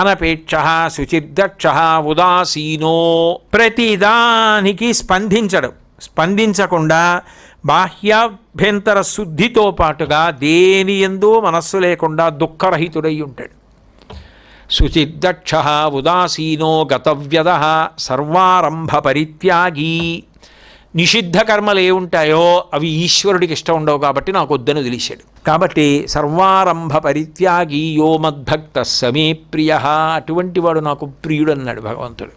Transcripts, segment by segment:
అనపేక్ష శుచిర్దక్ష ఉదాసీనో. ప్రతిదానికి స్పందించడు. స్పందించకుండా బాహ్యాభ్యంతర శుద్ధితో పాటుగా దేని ఎందు మనస్సు లేకుండా దుఃఖరహితుడై ఉంటాడు శుచిర్దక్ష ఉదాసీనో గతవ్యద సర్వారంభ పరిత్యాగీ నిషిద్ధ కర్మలు ఏ ఉంటాయో అవి ఈశ్వరుడికి ఇష్టం ఉండవు కాబట్టి నాకు వద్దని తెలిసాడు కాబట్టి సర్వారంభ పరిత్యాగి యో మద్భక్త సమే ప్రియ అటువంటి వాడు నాకు ప్రియుడు అన్నాడు భగవంతుడు.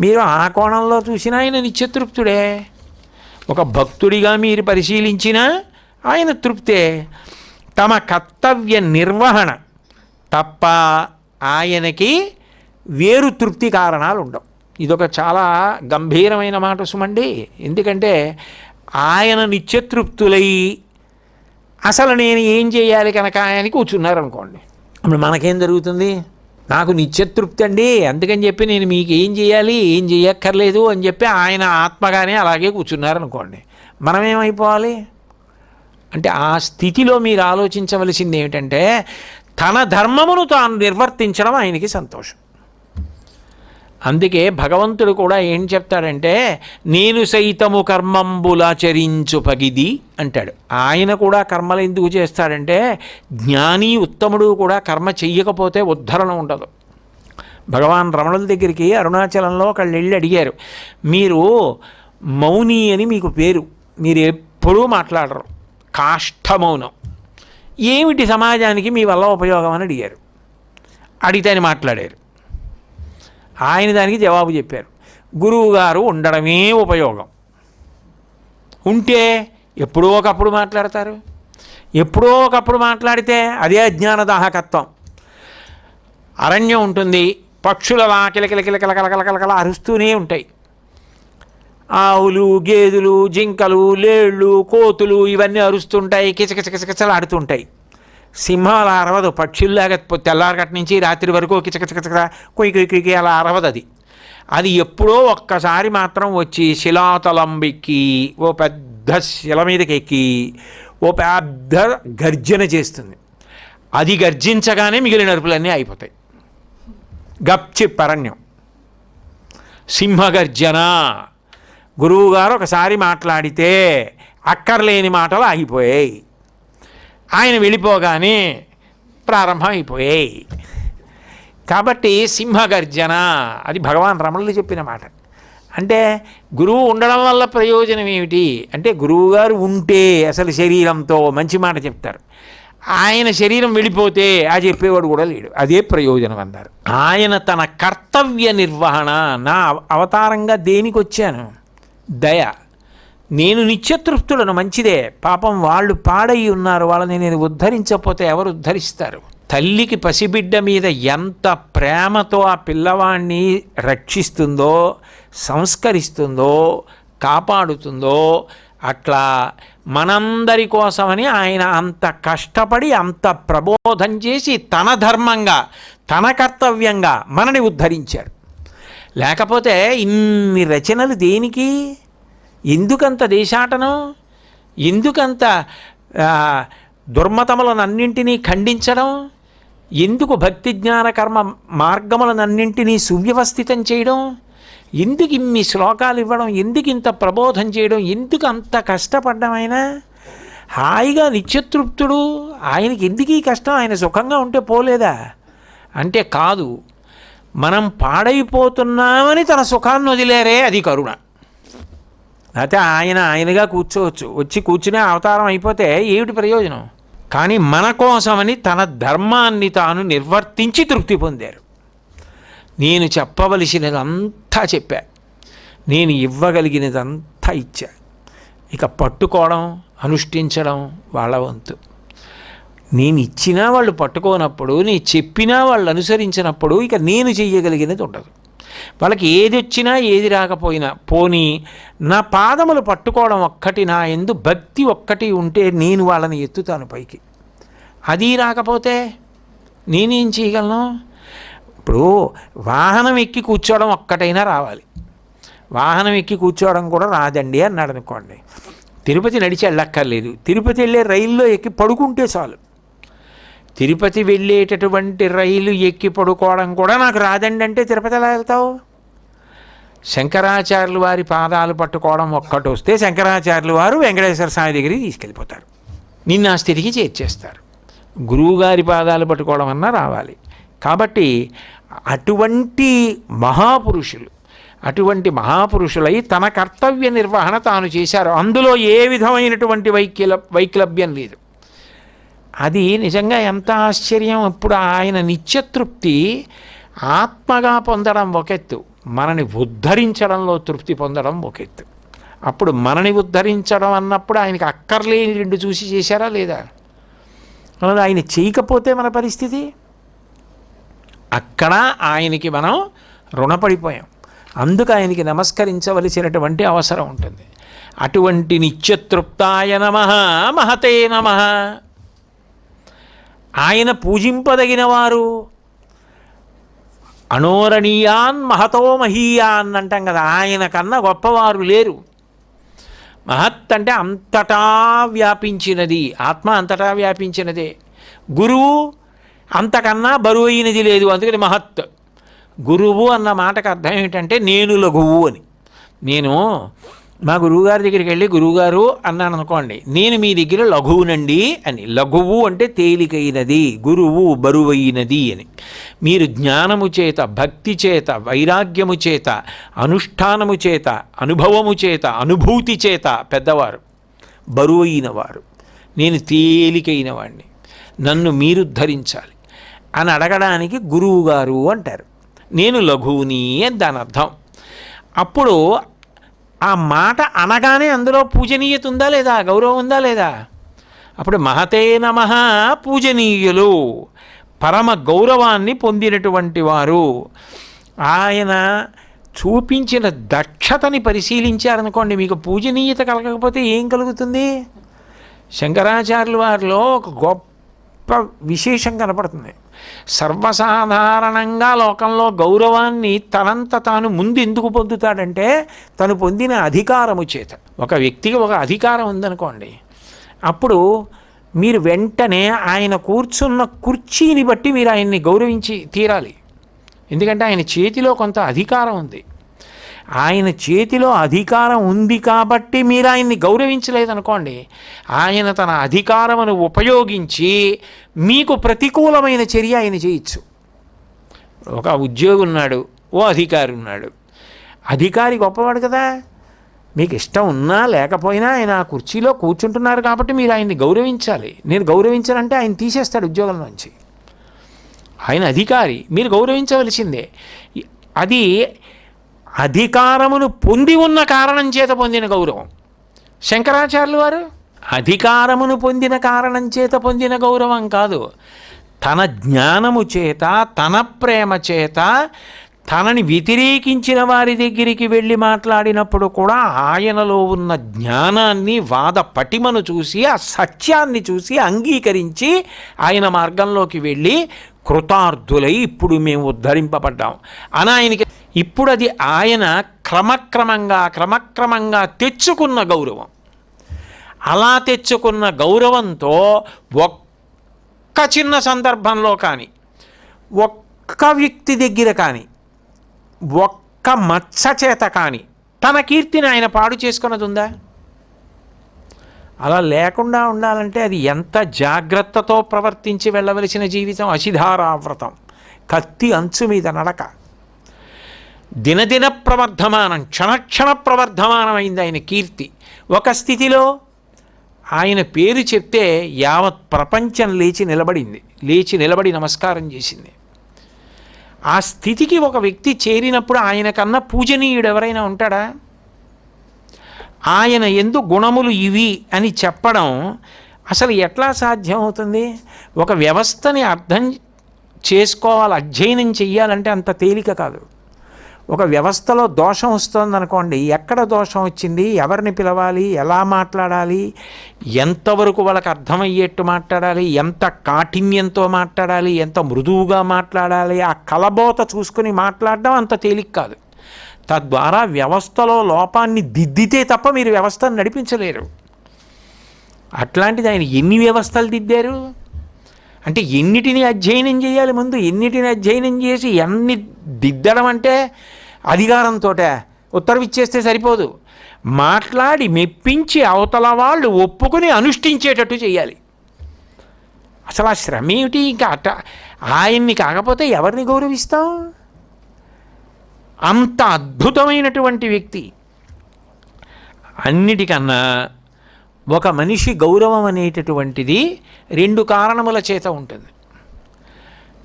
మీరు ఆ కోణంలో చూసినా ఆయన నిత్యతృప్తుడే. ఒక భక్తుడిగా మీరు పరిశీలించినా ఆయన తృప్తే. తమ కర్తవ్య నిర్వహణ తప్ప ఆయనకి వేరు తృప్తి కారణాలు ఉండవు ఇదొక చాలా గంభీరమైన మాట సుమండి. ఎందుకంటే ఆయన నిత్యతృప్తులై అసలు నేను ఏం చేయాలి కనుక ఆయనకి కూర్చున్నారనుకోండి. ఇప్పుడు మనకేం జరుగుతుంది? నాకు నిత్యతృప్తి అండి. అందుకని చెప్పి నేను మీకు ఏం చేయాలి ఏం చేయక్కర్లేదు అని చెప్పి ఆయన ఆత్మగానే అలాగే కూర్చున్నారనుకోండి. మనం ఏమైపోవాలి అంటే ఆ స్థితిలో మీరు ఆలోచించవలసింది ఏమిటంటే తన ధర్మమును తాను నిర్వర్తించడం ఆయనకి సంతోషం. అందుకే భగవంతుడు కూడా ఏం చెప్తాడంటే నేను సైతము కర్మంబులాచరించు పగిది అంటాడు. ఆయన కూడా కర్మలు ఎందుకు చేస్తాడంటే జ్ఞాని ఉత్తముడు కూడా కర్మ చెయ్యకపోతే ఉద్ధరణ ఉండదు. భగవాన్ రమణుల దగ్గరికి అరుణాచలంలో ఒకళ్ళు వెళ్ళి అడిగారు మీరు మౌని అని మీకు పేరు మీరు ఎప్పుడూ మాట్లాడరు కాష్టమౌనం ఏమిటి సమాజానికి మీ వల్ల ఉపయోగం? అని అడిగారు. అడిగితే అని మాట్లాడారు ఆయన దానికి జవాబు చెప్పారు. గురువుగారు ఉండడమే ఉపయోగం. ఉంటే ఎప్పుడో ఒకప్పుడు మాట్లాడతారు. ఎప్పుడో ఒకప్పుడు మాట్లాడితే అదే అజ్ఞానదాహకత్వం. అరణ్యం ఉంటుంది పక్షుల కిలకిలకిలకిలకలకలకల అరుస్తూనే ఉంటాయి. ఆవులు గేదెలు జింకలు లేళ్ళు కోతులు ఇవన్నీ అరుస్తుంటాయి కిచకిచకిచకిచలు ఆడుతుంటాయి సింహాలు అరవదు పక్షుల్లాగా తెల్లారగట్ నుంచి రాత్రి వరకు కిచకచకచక కొయ్యి కొయ్యి కొయ్యి అలా అరవదు అది అది ఎప్పుడో ఒక్కసారి మాత్రం వచ్చి శిలాతలంబెక్కి ఓ పెద్ద శిల మీదకి ఎక్కి ఓ పెద్ద గర్జన చేస్తుంది. అది గర్జించగానే మిగిలిన అరుపులన్నీ అయిపోతాయి. గప్చి పరణ్యం సింహగర్జన గురువుగారు ఒకసారి మాట్లాడితే అక్కర్లేని మాటలు ఆగిపోయాయి. ఆయన వెళ్ళిపోగానే ప్రారంభం అయిపోయాయి కాబట్టి సింహగర్జన అది భగవాన్ రమణులు చెప్పిన మాట. అంటే గురువు ఉండడం వల్ల ప్రయోజనం ఏమిటి? అంటే గురువుగారు ఉంటే అసలు శరీరంతో మంచి మాట చెప్తారు. ఆయన శరీరం వెళ్ళిపోతే ఆ చెప్పేవాడు కూడా లేడు. అదే ప్రయోజనం అన్నారు. ఆయన తన కర్తవ్య నిర్వహణ నా అవతారంగా దేనికి వచ్చాను? దయ. నేను నిత్యతృప్తులను మంచిదే. పాపం వాళ్ళు పాడై ఉన్నారు వాళ్ళని నేను ఉద్ధరించకపోతే ఎవరు ఉద్ధరిస్తారు? తల్లికి పసిబిడ్డ మీద ఎంత ప్రేమతో ఆ పిల్లవాడిని రక్షిస్తుందో సంస్కరిస్తుందో కాపాడుతుందో అట్లా మనందరి కోసమని ఆయన అంత కష్టపడి అంత ప్రబోధం చేసి తన ధర్మంగా తన కర్తవ్యంగా మనని ఉద్ధరించాడు లేకపోతే ఇన్ని రచనలు దేనికి? ఎందుకంత దేశాటనం? ఎందుకంత దుర్మతములనన్నింటినీ ఖండించడం? ఎందుకు భక్తి జ్ఞాన కర్మ మార్గములనన్నింటినీ సువ్యవస్థితం చేయడం? ఎందుకు ఇన్ని శ్లోకాలు ఇవ్వడం? ఎందుకు ఇంత ప్రబోధం చేయడం? ఎందుకు అంత కష్టపడ్డమైనా హాయిగా నిత్యతృప్తుడు. ఆయనకి ఎందుకు ఈ కష్టం? ఆయన సుఖంగా ఉంటే పోలేదా? అంటే కాదు. మనం పాడైపోతున్నామని తన సుఖాన్ని వదిలేరే అది కరుణ. అయితే ఆయన ఆయనగా కూర్చోవచ్చు. వచ్చి కూర్చునే అవతారం అయిపోతే ఏమిటి ప్రయోజనం? కానీ మన కోసమని తన ధర్మాన్ని తాను నిర్వర్తించి తృప్తి పొందారు. నేను చెప్పవలసినదంతా చెప్పా. నేను ఇవ్వగలిగినదంతా ఇచ్చా. ఇక పట్టుకోవడం అనుష్ఠించడం వాళ్ళ వంతు. నేను ఇచ్చినా వాళ్ళు పట్టుకోనప్పుడు నేను చెప్పినా వాళ్ళు అనుసరించినప్పుడు ఇక నేను చెయ్యగలిగినది ఉండదు. వాళ్ళకి ఏది వచ్చినా ఏది రాకపోయినా పోనీ నా పాదములు పట్టుకోవడం ఒక్కటి నా ఎందు భక్తి ఒక్కటి ఉంటే నేను వాళ్ళని ఎత్తుతాను పైకి. అది రాకపోతే నేనేం చేయగలను? ఇప్పుడు వాహనం ఎక్కి కూర్చోవడం ఒక్కటైనా రావాలి. వాహనం ఎక్కి కూర్చోవడం కూడా రాదండి అన్నాడు అనుకోండి తిరుపతి నడిచి వెళ్ళక్కర్లేదు. తిరుపతి వెళ్ళే రైల్లో ఎక్కి పడుకుంటే చాలు. తిరుపతి వెళ్ళేటటువంటి రైలు ఎక్కి పడుకోవడం కూడా నాకు రాదండి అంటే తిరుపతి ఎలా వెళ్తావు? శంకరాచార్యులు వారి పాదాలు పట్టుకోవడం ఒక్కటి వస్తే శంకరాచార్యులు వారు వెంకటేశ్వర స్వామి దగ్గరికి తీసుకెళ్ళిపోతారు. నిన్ను ఆ స్థితికి చేర్చేస్తారు. గురువుగారి పాదాలు పట్టుకోవడం అన్నా రావాలి. కాబట్టి అటువంటి మహాపురుషులు అటువంటి మహాపురుషులై తన కర్తవ్య నిర్వహణ తాను చేశారు. అందులో ఏ విధమైనటువంటి వైక్ల వైక్లభ్యం లేదు. అది నిజంగా ఎంత ఆశ్చర్యం. ఇప్పుడు ఆయన నిత్యతృప్తి ఆత్మగా పొందడం ఒకెత్తు. మనని ఉద్ధరించడంలో తృప్తి పొందడం ఒకెత్తు. అప్పుడు మనని ఉద్ధరించడం అన్నప్పుడు ఆయనకి అక్కర్లేని రెండు చూసి చేశారా లేదా? ఆయన చేయకపోతే మన పరిస్థితి? అక్కడ ఆయనకి మనం రుణపడిపోయాం. అందుకు ఆయనకి నమస్కరించవలసినటువంటి అవసరం ఉంటుంది. అటువంటి నిత్యతృప్తాయ నమ మహతే నమ. ఆయన పూజింపదగినవారు. అనోరణీయాన్ మహతో మహీయాన్ అంటాం కదా ఆయన కన్నా గొప్పవారు లేరు. మహత్ అంటే అంతటా వ్యాపించినది ఆత్మ అంతటా వ్యాపించినదే. గురువు అంతకన్నా బరువు అయినది లేదు అందుకని మహత్. గురువు అన్న మాటకు అర్థం ఏంటంటే నేను లఘువు అని. నేను మా గురువుగారి దగ్గరికి వెళ్ళి గురువుగారు అన్నాను అనుకోండి నేను మీ దగ్గర లఘువునండి అని. లఘువు అంటే తేలికైనది గురువు బరువైనది అని. మీరు జ్ఞానము చేత భక్తి చేత వైరాగ్యము చేత అనుష్ఠానము చేత అనుభవము చేత అనుభూతి చేత పెద్దవారు బరువైన వారు నేను తేలికైన వాడిని నన్ను మీరు ధరించాలి అని అడగడానికి గురువుగారు అంటారు. నేను లఘువుని అని దాని అర్థం అప్పుడు ఆ మాట అనగానే అందులో పూజనీయత ఉందా లేదా? గౌరవం ఉందా లేదా? అప్పుడు మహతే నమ పూజనీయులు. పరమ గౌరవాన్ని పొందినటువంటి వారు. ఆయన చూపించిన దక్షతని పరిశీలించారనుకోండి మీకు పూజనీయత కలగకపోతే ఏం కలుగుతుంది? శంకరాచార్యుల వారిలో ఒక గొప్ప విశేషం కనపడుతుంది. సర్వసాధారణంగా లోకంలో గౌరవాన్ని తనంత తాను ముందు ఎందుకు పొందుతాడంటే తను పొందిన అధికారము చేత. ఒక వ్యక్తికి ఒక అధికారం ఉందనుకోండి అప్పుడు మీరు వెంటనే ఆయన కూర్చున్న కుర్చీని బట్టి మీరు ఆయన్ని గౌరవించి తీరాలి. ఎందుకంటే ఆయన చేతిలో కొంత అధికారం ఉంది. ఆయన చేతిలో అధికారం ఉంది కాబట్టి మీరు ఆయన్ని గౌరవించలేదనుకోండి. ఆయన తన అధికారమును ఉపయోగించి మీకు ప్రతికూలమైన చర్య ఆయన చేయొచ్చు. ఒక ఉద్యోగి ఉన్నాడు ఓ అధికారి ఉన్నాడు. అధికారి గొప్పవాడు కదా. మీకు ఇష్టం ఉన్నా లేకపోయినా ఆయన ఆ కుర్చీలో కూర్చుంటున్నారు కాబట్టి మీరు ఆయన్ని గౌరవించాలి. నేను గౌరవించాలంటే ఆయన తీసేస్తాడు ఉద్యోగం నుంచి. ఆయన అధికారి మీరు గౌరవించవలసిందే. అది అధికారమును పొంది ఉన్న కారణం చేత పొందిన గౌరవం. శంకరాచార్యులు వారు అధికారమును పొందిన కారణం చేత పొందిన గౌరవం కాదు. తన జ్ఞానము చేత తన ప్రేమ చేత తనని వ్యతిరేకించిన వారి దగ్గరికి వెళ్ళి మాట్లాడినప్పుడు కూడా ఆయనలో ఉన్న జ్ఞానాన్ని వాద పటిమను చూసి ఆ సత్యాన్ని చూసి అంగీకరించి ఆయన మార్గంలోకి వెళ్ళి కృతార్థులై ఇప్పుడు మేము ఉద్ధరింపబడ్డాం అని ఆయనకి ఇప్పుడు అది ఆయన క్రమక్రమంగా క్రమక్రమంగా తెచ్చుకున్న గౌరవం. అలా తెచ్చుకున్న గౌరవంతో ఒక్క చిన్న సందర్భంలో కానీ ఒక్క వ్యక్తి దగ్గర కానీ ఒక్క మచ్చ చేత కానీ తన కీర్తిని ఆయన పాడు చేసుకున్నది ఉందా? అలా లేకుండా ఉండాలంటే అది ఎంత జాగ్రత్తతో ప్రవర్తించి వెళ్ళవలసిన జీవితం? అశిధారావ్రతం కత్తి అంచు మీద నడక. దినదిన ప్రవర్ధమానం క్షణక్షణ ప్రవర్ధమానమైంది ఆయన కీర్తి. ఒక స్థితిలో ఆయన పేరు చెప్తే యావత్ ప్రపంచం లేచి నిలబడింది. లేచి నిలబడి నమస్కారం చేసింది. ఆ స్థితికి ఒక వ్యక్తి చేరినప్పుడు ఆయన కన్నా పూజనీయుడు ఎవరైనా ఉంటాడా? ఆయన ఎందు గుణములు ఇవి అని చెప్పడం అసలు ఎట్లా సాధ్యమవుతుంది? ఒక వ్యవస్థని అర్థం చేసుకోవాలి అధ్యయనం చెయ్యాలంటే అంత తేలిక కాదు. ఒక వ్యవస్థలో దోషం వస్తుందనుకోండి ఎక్కడ దోషం వచ్చింది ఎవరిని పిలవాలి ఎలా మాట్లాడాలి ఎంతవరకు వాళ్ళకి అర్థమయ్యేట్టు మాట్లాడాలి ఎంత కాఠిన్యంతో మాట్లాడాలి ఎంత మృదువుగా మాట్లాడాలి ఆ కలబోత చూసుకుని మాట్లాడడం అంత తేలిక కాదు. తద్వారా వ్యవస్థలో లోపాన్ని దిద్దితే తప్ప మీరు వ్యవస్థను నడిపించలేరు. అట్లాంటిది ఆయన ఎన్ని వ్యవస్థలు దిద్దారు? అంటే ఎన్నిటిని అధ్యయనం చేయాలి ముందు? ఎన్నిటిని అధ్యయనం చేసి ఎన్ని దిద్దడం అంటే అధికారంతో ఉత్తర్వు ఇచ్చేస్తే సరిపోదు. మాట్లాడి మెప్పించి అవతల వాళ్ళు ఒప్పుకొని అనుష్ఠించేటట్టు చేయాలి. అసలు ఆ శ్రమ ఏమిటి? ఇంకా అట్ట ఆయన్ని కాకపోతే ఎవరిని గౌరవిస్తాం? అంత అద్భుతమైనటువంటి వ్యక్తి. అన్నిటికన్నా ఒక మనిషి గౌరవం అనేటటువంటిది రెండు కారణముల చేత ఉంటుంది.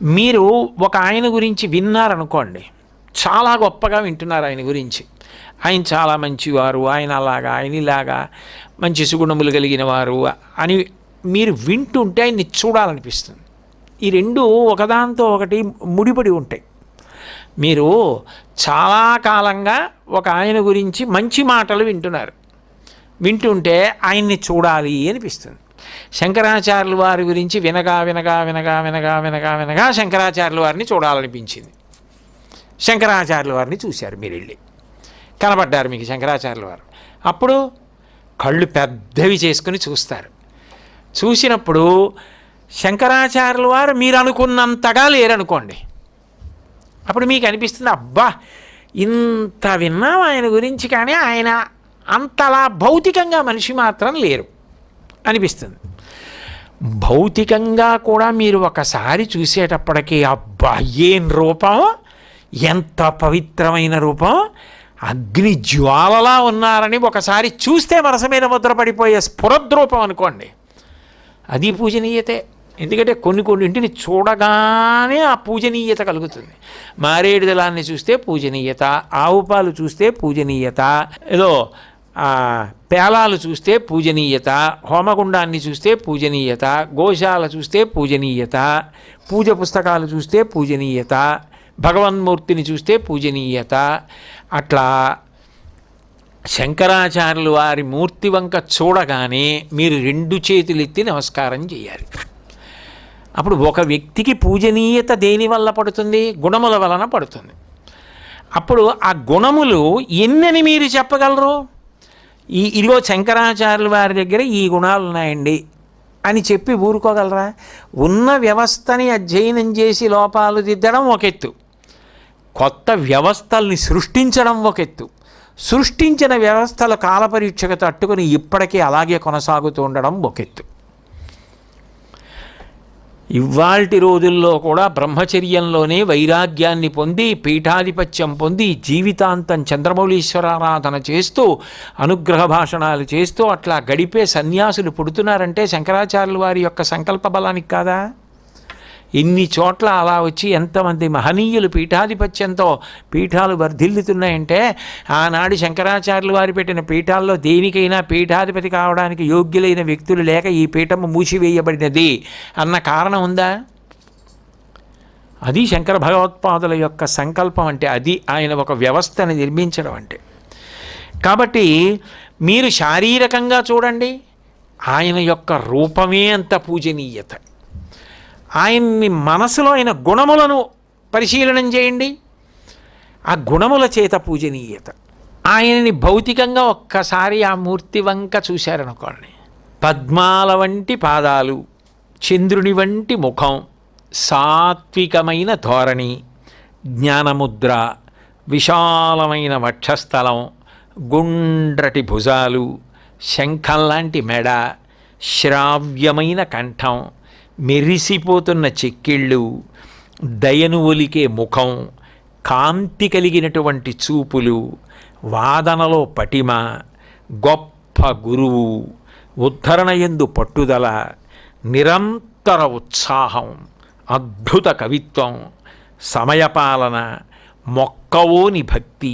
మీరు ఒక ఆయన గురించి విన్నారనుకోండి చాలా గొప్పగా వింటున్నారు ఆయన గురించి. ఆయన చాలా మంచివారు ఆయన అలాగా ఆయన ఇలాగా మంచి సుగుణములు కలిగిన వారు అని మీరు వింటుంటే ఆయన్ని చూడాలనిపిస్తుంది. ఈ రెండు ఒకదాంతో ఒకటి ముడిపడి ఉంటాయి. మీరు చాలా కాలంగా ఒక ఆయన గురించి మంచి మాటలు వింటున్నారు. వింటుంటే ఆయన్ని చూడాలి అనిపిస్తుంది. శంకరాచార్యుల వారి గురించి వినగా వినగా వినగా వినగా వినగా వినగా శంకరాచార్యుల వారిని చూడాలనిపించింది. శంకరాచార్యుల వారిని చూశారు మీరు వెళ్ళి. కనబడ్డారు మీకు శంకరాచార్యుల వారు. అప్పుడు కళ్ళు పెద్దవి చేసుకుని చూస్తారు. చూసినప్పుడు శంకరాచార్యుల వారు మీరు అనుకున్నంతగా లేరనుకోండి. అప్పుడు మీకు అనిపిస్తుంది అబ్బా ఇంత విన్నాం ఆయన గురించి కానీ ఆయన అంతలా భౌతికంగా మనిషి మాత్రం లేరు అనిపిస్తుంది. భౌతికంగా కూడా మీరు ఒకసారి చూసేటప్పటికీ అబ్బా ఏం రూపం? ఎంత పవిత్రమైన రూపం? అగ్ని జ్వాలలా ఉన్నారని ఒకసారి చూస్తే మనసు మీద ముద్రపడిపోయే స్ఫురద్రూపం అనుకోండి. అది పూజనీయతే. ఎందుకంటే కొన్ని కొన్నింటిని చూడగానే ఆ పూజనీయత కలుగుతుంది. మారేడు దళాన్ని చూస్తే పూజనీయత ఆవు పాలు చూస్తే పూజనీయత ఏదో పేలాలు చూస్తే పూజనీయత హోమగుండాన్ని చూస్తే పూజనీయత గోశాల చూస్తే పూజనీయత పూజ పుస్తకాలు చూస్తే పూజనీయత భగవన్మూర్తిని చూస్తే పూజనీయత అట్లా శంకరాచార్యులు వారి మూర్తి వంక చూడగానే మీరు రెండు చేతులెత్తి నమస్కారం చేయాలి. అప్పుడు ఒక వ్యక్తికి పూజనీయత దేని వల్ల పడుతుంది? గుణముల వలన పడుతుంది. అప్పుడు ఆ గుణములు ఎన్నని మీరు చెప్పగలరు? ఈ ఇదిగో శంకరాచార్యుల వారి దగ్గర ఈ గుణాలు ఉన్నాయండి అని చెప్పి ఊరుకోగలరా? ఉన్న వ్యవస్థని అధ్యయనం చేసి లోపాలు దిద్దడం ఒక ఎత్తు. కొత్త వ్యవస్థల్ని సృష్టించడం ఒక ఎత్తు. సృష్టించిన వ్యవస్థల కాలపరీక్షకు తట్టుకుని ఇప్పటికీ అలాగే కొనసాగుతూ ఉండడం ఒక ఎత్తు. ఇవాల్టి రోజుల్లో కూడా బ్రహ్మచర్యంలోనే వైరాగ్యాన్ని పొంది పీఠాధిపత్యం పొంది జీవితాంతం చంద్రమౌళీశ్వరారాధన చేస్తూ అనుగ్రహ భాషణాలు చేస్తూ అట్లా గడిపే సన్యాసులు పుడుతున్నారంటే శంకరాచార్యుల వారి యొక్క సంకల్ప బలానికి కాదా? ఇన్ని చోట్ల అలా వచ్చి ఎంతమంది మహనీయులు పీఠాధిపత్యంతో పీఠాలు వర్ధిల్లుతున్నాయంటే ఆనాడు శంకరాచార్యులు వారు పెట్టిన పీఠాల్లో దేనికైనా పీఠాధిపతి కావడానికి యోగ్యులైన వ్యక్తులు లేక ఈ పీఠము మూసివేయబడినది అన్న కారణం ఉందా? అది శంకర భగవత్పాదుల యొక్క సంకల్పం అంటే అది ఆయన ఒక వ్యవస్థని నిర్మించడం అంటే. కాబట్టి మీరు శారీరకంగా చూడండి ఆయన యొక్క రూపమే అంత పూజనీయత. ఆయన్ని మనసులో ఆయన గుణములను పరిశీలనం చేయండి. ఆ గుణముల చేత పూజనీయత. ఆయనని భౌతికంగా ఒక్కసారి ఆ మూర్తి వంక చూశారనుకోండి. పద్మాల వంటి పాదాలు చంద్రుని వంటి ముఖం సాత్వికమైన ధోరణి జ్ఞానముద్ర విశాలమైన వక్షస్థలం గుండ్రటి భుజాలు శంఖంలాంటి మెడ శ్రావ్యమైన కంఠం మెరిసిపోతున్న చెక్కిళ్ళు దయను ఒలికే ముఖం కాంతి కలిగినటువంటి చూపులు వాదనలో పటిమ గొప్ప గురువు ఉద్ధరణ ఎందు పట్టుదల నిరంతర ఉత్సాహం అద్భుత కవిత్వం సమయపాలన మొక్కవోని భక్తి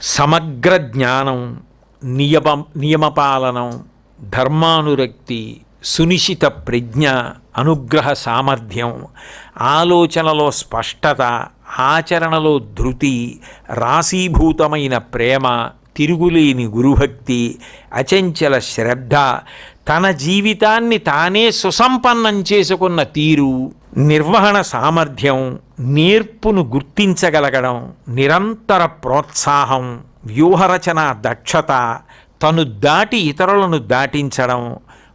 సమగ్ర జ్ఞానం నియమ నియమపాలనం ధర్మానురక్తి సునిశిత ప్రజ్ఞ అనుగ్రహ సామర్థ్యం ఆలోచనలో స్పష్టత ఆచరణలో ధృతి రాశీభూతమైన ప్రేమ తిరుగులేని గురుభక్తి అచంచల శ్రద్ధ తన జీవితాన్ని తానే సుసంపన్నం చేసుకున్న తీరు నిర్వహణ సామర్థ్యం నేర్పును గుర్తించగలగడం నిరంతర ప్రోత్సాహం వ్యూహరచన దక్షత తను దాటి ఇతరులను దాటించడం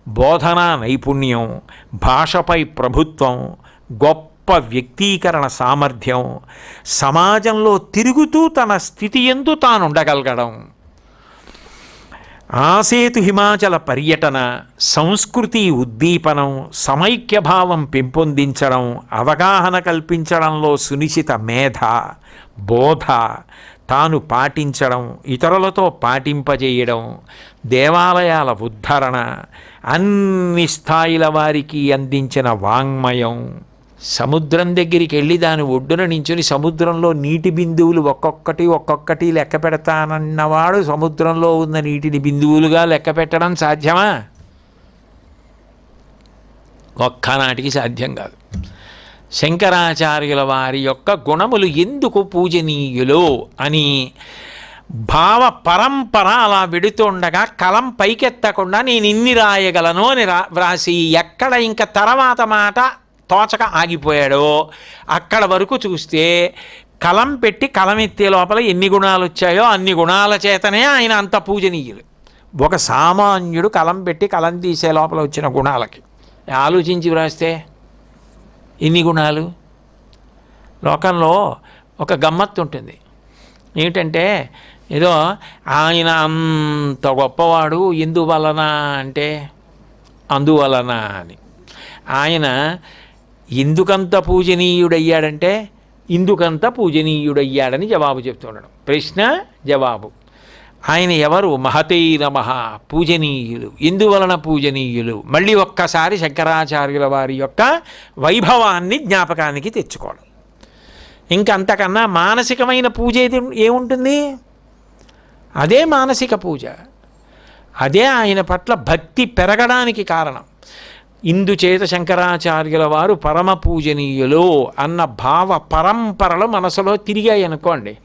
బోధనా నైపుణ్యం భాషపై ప్రభుత్వం గొప్ప వ్యక్తీకరణ సామర్థ్యం సమాజంలో తిరుగుతూ తన స్థితి ఎందు తానుండగలగడం. ఆసేతు హిమాచల పర్యటన సంస్కృతి ఉద్దీపనం సమైక్యభావం పెంపొందించడం అవగాహన కల్పించడంలో సునిశ్చిత మేధ బోధ తాను పాటించడం ఇతరులతో పాటింపజేయడం దేవాలయాల ఉద్ధరణ అన్ని స్థాయిల వారికి అందించిన వాంగ్మయం. సముద్రం దగ్గరికి వెళ్ళి దాని ఒడ్డున నించుని సముద్రంలో నీటి బిందువులు ఒక్కొక్కటి ఒక్కొక్కటి లెక్క పెడతానన్నవాడు సముద్రంలో ఉన్న నీటిని బిందువులుగా లెక్క పెట్టడం సాధ్యమా? ఒక్కనాటికి సాధ్యం కాదు. శంకరాచార్యుల వారి యొక్క గుణములు ఎందుకు పూజనీయులు అని భావ పరంపర అలా వెడుతుండగా కలం పైకెత్తకుండా నేను ఇన్ని రాయగలను అని రా వ్రాసి ఎక్కడ ఇంకా తర్వాత మాట తోచక ఆగిపోయాడో అక్కడ వరకు చూస్తే కలం పెట్టి కలం ఎత్తే లోపల ఎన్ని గుణాలు వచ్చాయో అన్ని గుణాల చేతనే ఆయన అంత పూజనీయులు. ఒక సామాన్యుడు కలం పెట్టి కలం తీసే లోపల వచ్చిన గుణాలకి. ఆలోచించి వ్రాస్తే ఎన్ని గుణాలు? లోకంలో ఒక గమ్మత్తు ఉంటుంది. ఏమిటంటే ఏదో ఆయన అంత గొప్పవాడు ఎందువలన అంటే అందువలన అని. ఆయన ఎందుకంత పూజనీయుడయ్యాడంటే ఇందుకంత పూజనీయుడయ్యాడని జవాబు చెప్తున్నాడు ప్రశ్న జవాబు. ఆయన ఎవరు? మహతే నమ పూజనీయులు. ఎందువలన పూజనీయులు? మళ్ళీ ఒక్కసారి శంకరాచార్యుల వారి యొక్క వైభవాన్ని జ్ఞాపకానికి తెచ్చుకోవడం. ఇంకంతకన్నా మానసికమైన పూజ ఏముంటుంది? అదే మానసిక పూజ. అదే ఆయన పట్ల భక్తి పెరగడానికి కారణం. ఇందుచేత శంకరాచార్యుల వారు పరమ పూజనీయులు అన్న భావ పరంపరలు మనసులో తిరిగాయి అనుకోండి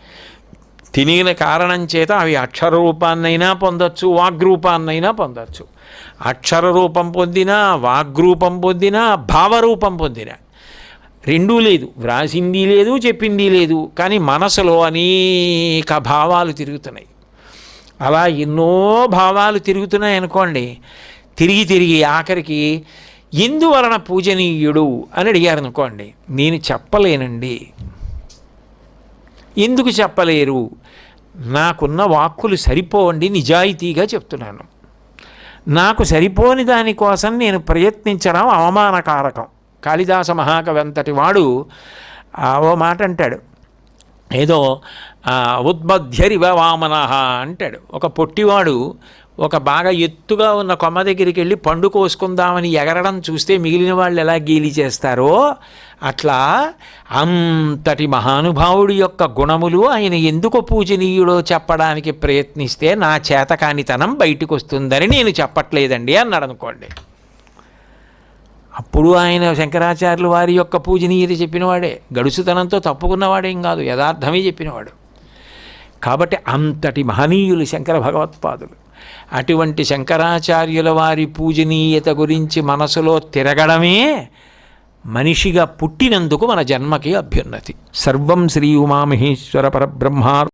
తినిగిన కారణం చేత అవి అక్షర రూపాన్నైనా పొందొచ్చు వాగ్రూపాన్నైనా పొందొచ్చు. అక్షర రూపం పొందినా వాగ్రూపం పొందినా భావరూపం పొందినా. రెండూ లేదు. వ్రాసింది లేదు చెప్పింది లేదు. కానీ మనసులో అనేక భావాలు తిరుగుతున్నాయి. అలా ఎన్నో భావాలు తిరుగుతున్నాయి అనుకోండి తిరిగి తిరిగి ఆఖరికి ఎందువలన పూజనీయుడు అని అడిగారు అనుకోండి నేను చెప్పలేనండి. ఎందుకు చెప్పలేరు? నాకున్న వాక్కులు సరిపోవండి నిజాయితీగా చెప్తున్నాను. నాకు సరిపోని దానికోసం నేను ప్రయత్నించడం అవమానకారకం. కాళిదాస మహాకవి అంతటి వాడు ఆ, ఓ మాట అంటాడు. ఏదో ఉద్బధ్యరివ వామన అంటాడు. ఒక పొట్టివాడు ఒక బాగా ఎత్తుగా ఉన్న కొమ్మ దగ్గరికి వెళ్ళి పండు కోసుకుందామని ఎగరడం చూస్తే మిగిలిన వాళ్ళు ఎలా గీలి చేస్తారో అట్లా అంతటి మహానుభావుడి యొక్క గుణములు ఆయన ఎందుకు పూజనీయుడో చెప్పడానికి ప్రయత్నిస్తే నా చేతకానితనం బయటకు వస్తుందని నేను చెప్పట్లేదండి అన్నాడు అనుకోండి. అప్పుడు ఆయన శంకరాచార్యులు వారి యొక్క పూజనీయత చెప్పినవాడే. గడుసుతనంతో తప్పుకున్నవాడేం కాదు యథార్థమే చెప్పినవాడు. కాబట్టి అంతటి మహనీయులు శంకర భగవత్పాదులు. అటువంటి శంకరాచార్యుల వారి పూజనీయత గురించి మనసులో తిరగడమే మనిషిగా పుట్టినందుకు మన జన్మకి అభ్యున్నతి. సర్వం శ్రీ ఉమామహేశ్వర పరబ్రహ్మ